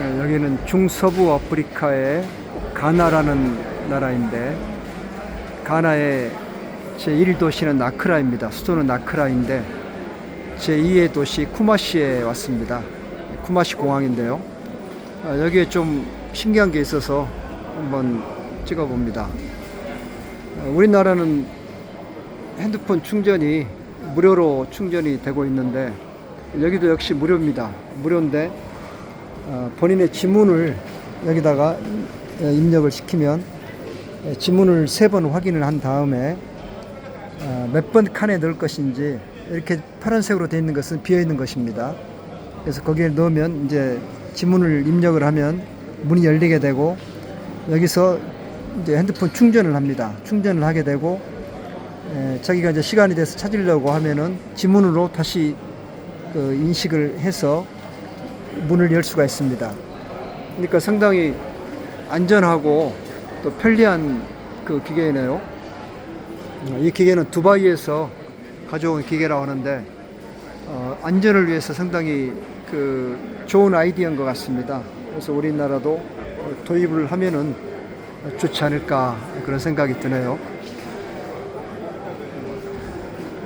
네, 여기는 중서부 아프리카의 가나라는 나라인데 가나의 제1도시는 나크라입니다. 수도는 나크라인데 제2의 도시 쿠마시에 왔습니다. 쿠마시 공항인데요. 아, 여기에 좀 신기한 게 있어서 한번 찍어 봅니다. 아, 우리나라는 핸드폰 충전이 무료로 충전이 되고 있는데 여기도 역시 무료입니다. 무료인데 어, 본인의 지문을 여기다가 어, 입력을 시키면 어, 지문을 세 번 확인을 한 다음에 어, 몇번 칸에 넣을 것인지 이렇게 파란색으로 되어 있는 것은 비어 있는 것입니다. 그래서 거기에 넣으면 이제 지문을 입력을 하면 문이 열리게 되고 여기서 이제 핸드폰 충전을 합니다. 충전을 하게 되고 에, 자기가 이제 시간이 돼서 찾으려고 하면은 지문으로 다시 그 인식을 해서 문을 열 수가 있습니다. 그러니까 상당히 안전하고 또 편리한 그 기계이네요. 어, 이 기계는 두바이에서 가져온 기계라고 하는데 어, 안전을 위해서 상당히 그 좋은 아이디어인 것 같습니다. 그래서 우리나라도 도입을 하면은 좋지 않을까 그런 생각이 드네요.